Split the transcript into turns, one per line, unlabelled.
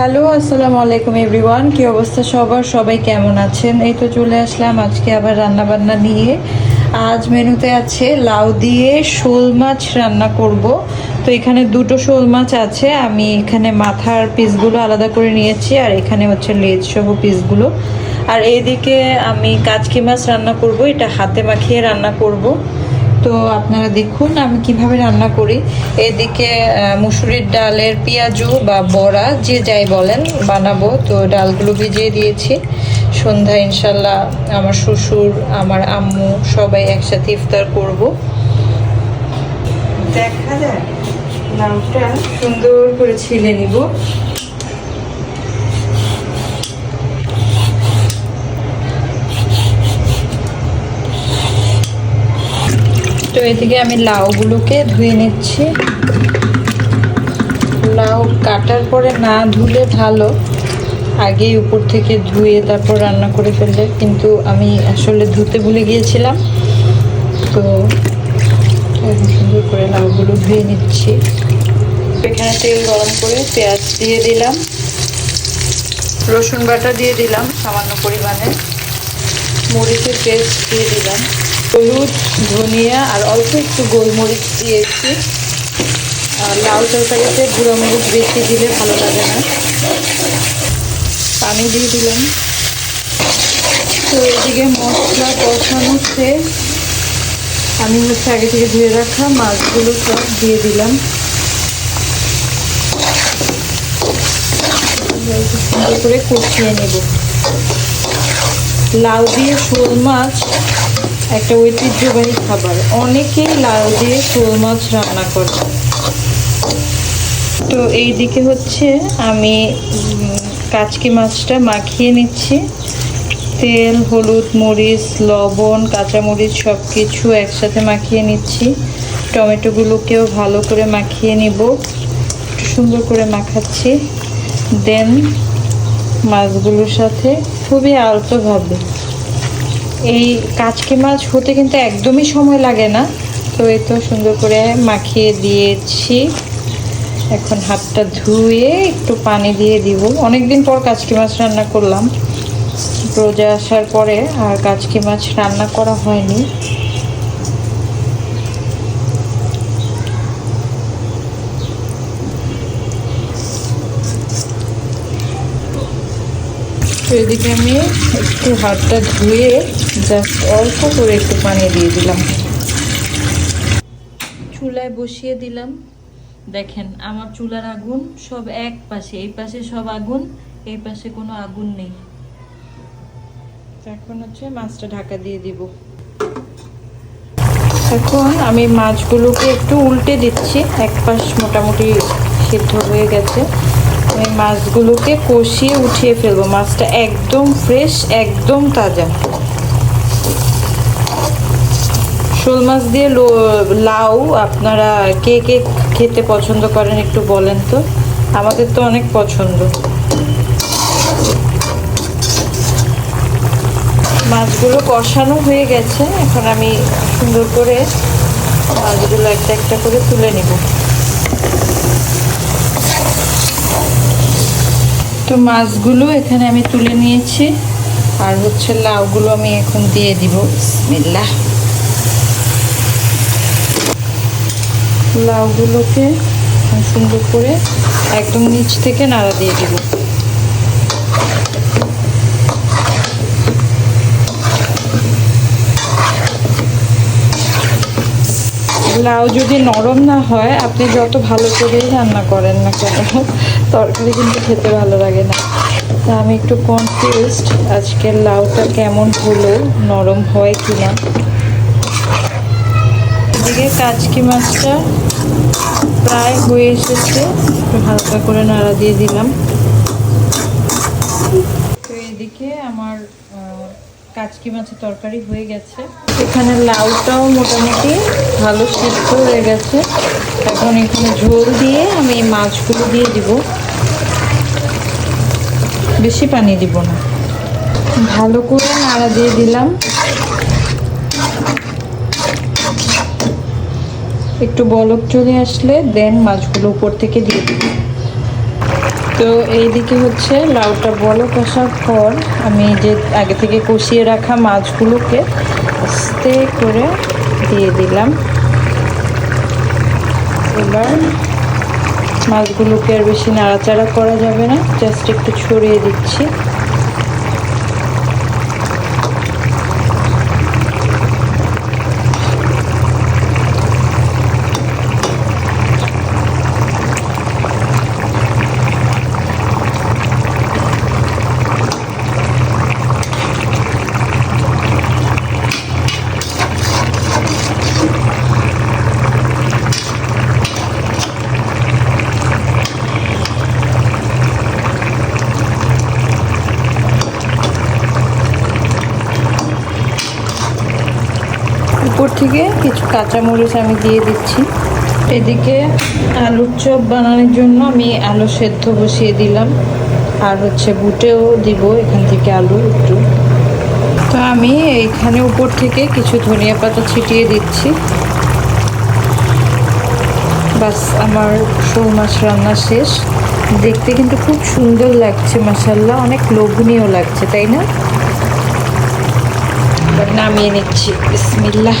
Hello, আসসালামু আলাইকুম everyone. কি অবস্থা সবার? সবাই কেমন আছেন? এই তো চলে আসলাম আজকে আবার রান্না বান্না নিয়ে। আজ মেনুতে আছে লাউ দিয়ে শোল মাছ রান্না করব। তো এখানে দুটো শোল মাছ আছে। আমি এখানে মাথার পিসগুলো আলাদা করে নিয়েছি আর এখানে হচ্ছে লেজ সহ পিসগুলো। আর এইদিকে আমি কাচকি মাছ রান্না করব, এটা হাতে মাখিয়ে রান্না করব। তো আপনারা দেখুন, আমি কীভাবে রান্না করি। এদিকে মুসুরির ডালের পেঁয়াজু বা বড়া, যে যাই বলেন, বানাবো। তো ডালগুলো ভিজিয়ে দিয়েছি। সন্ধ্যা ইনশাল্লাহ আমার শ্বশুর, আমার আম্মু সবাই একসাথে ইফতার করব। দেখা যায় লাউটা সুন্দর করে ছিলে নিব। তো এদিকে আমি লাউগুলোকে ধুয়ে নিচ্ছি। লাউ কাটার পরে না ধুলে ভালো, আগেই উপর থেকে ধুয়ে তারপর রান্না করে ফেললে। কিন্তু আমি আসলে ধুতে ভুলে গিয়েছিলাম। তো সুন্দর করে লাউগুলো ধুয়ে নিচ্ছি। এখানে তেল গরম করে পেঁয়াজ দিয়ে দিলাম। রসুন বাটা দিয়ে দিলাম সামান্য পরিমাণে। মরিচের পেস্ট দিয়ে দিলাম। হলুদ, ধনিয়া আর অল্প একটু গোলমরিচ দিয়েছি। আর লাউ তরকারিতে গুঁড়ো মরিচ বেশি দিলে ভালো লাগে না। পানি দিয়ে দিলাম। তো এদিকে মশলা কষানো শেষ। আমি হচ্ছে আগে থেকে ধুয়ে রাখা, মাছগুলো সব দিয়ে দিলাম। সুন্দর করে কষিয়ে নেব। লাউ দিয়ে শোল মাছ একটা ঐতিহ্যবাহী খাবার। অনেকেই লাউ দিয়ে শোল মাছ রান্না করে। তো এই দিকে হচ্ছে আমি কাচকি মাছটা মাখিয়ে নিচ্ছি। তেল, হলুদ, মরিচ, লবণ, কাঁচামরিচ সব কিছু একসাথে মাখিয়ে নিচ্ছি। টমেটোগুলোকেও ভালো করে মাখিয়ে নিব। সুন্দর করে মাখাচ্ছি। দেন মাছগুলোর সাথে খুবই আলতোভাবে। এই কাচকি মাছ হতে কিন্তু একদমই সময় লাগে না। তো এই তো সুন্দর করে মাখিয়ে দিয়েছি। এখন হাতটা ধুয়ে একটু পানি দিয়ে দিব। অনেকদিন পর কাচকি মাছ রান্না করলাম। রোজা আসার পরে আর কাচকি মাছ রান্না করা হয়নি। তো এদিকে আমি একটু হাতটা ধুয়ে জাস্ট অল্প করে একটু পানি দিয়ে দিলাম। চুলায় বসিয়ে দিলাম। দেখেন, আমার চুলার আগুন সব এক পাশে, এই পাশে সব আগুন, এই পাশে কোনো আগুন নেই। এখন হচ্ছে মাছটা ঢাকা দিয়ে দিব। এখন আমি মাছগুলোকে একটু উল্টে দিচ্ছি। এক পাশ মোটামুটি সিদ্ধ হয়ে গেছে। আমি মাছগুলোকে কষিয়ে উঠিয়ে ফেলব। মাছটা একদম ফ্রেশ একদম তাজা। শোল মাছ দিয়ে লাউ আপনারা কে কে খেতে পছন্দ করেন একটু বলেন তো? আমাদের তো অনেক পছন্দ। মাছগুলো কষানো হয়ে গেছে। এখন আমি সুন্দর করে মাছগুলো একটা একটা করে তুলে নিব। তো মাছগুলো এখানে আমি তুলে নিয়েছি। আর হচ্ছে লাউগুলো আমি এখন দিয়ে দিব। বিসমিল্লা লাউগুলোকে সুন্দর করে একদম নিচ থেকে নাড়া দিয়ে দিব। লাউ যদি নরম না হয়, আপনি যত ভালো করেই রান্না করেন না কেন, তরকারি কিন্তু খেতে ভালো লাগে না। তা আমি একটু কনফিউজড আজকের লাউটা কেমন হলো, নরম হয় কি না এদিকে কাচকি মাছটা প্রায় হয়ে এসেছে, একটু হালকা করে নাড়া দিয়ে দিলাম তো এদিকে আমার আহ, কাচকি মাছের তরকারি হয়ে গেছে। এখানে লাউটাও মোটামুটি ভালো সিদ্ধ হয়ে গেছে। এখন এখানে ঝোল দিয়ে আমি এই মাছগুলো দিয়ে দিব। বেশি পানি দিব না। ভালো করে নাড়া দিয়ে দিলাম। একটু বলক চলে আসলে দেন মাছগুলো উপর থেকে দিয়ে দিই তো এইদিকে হচ্ছে লাউটা বলো, কষার পর আমি যে আগে থেকে কষিয়ে রাখা মাছগুলোকে আস্তে করে দিয়ে দিলাম। এবার মাছগুলোকে আর বেশি নাড়াচাড়া করা যাবে না, জাস্ট একটু ছড়িয়ে দিচ্ছি। উপর থেকে কিছু কাঁচামরিচ আমি দিয়ে দিচ্ছি। এদিকে আলুর চপ বানানোর জন্য আমি আলু সেদ্ধ বসিয়ে দিলাম। আর হচ্ছে বুটেও দিব এখান থেকে আলু একটু। তো আমি এইখানে উপর থেকে কিছু ধনিয়া পাতা ছিটিয়ে দিচ্ছি। বাস, আমার শোল মাছ রান্না শেষ। দেখতে কিন্তু খুব সুন্দর লাগছে মাসাল্লাহ অনেক লোভনীয় লাগছে, তাই না? নামিয়ে নিচ্ছি বিসমিল্লাহ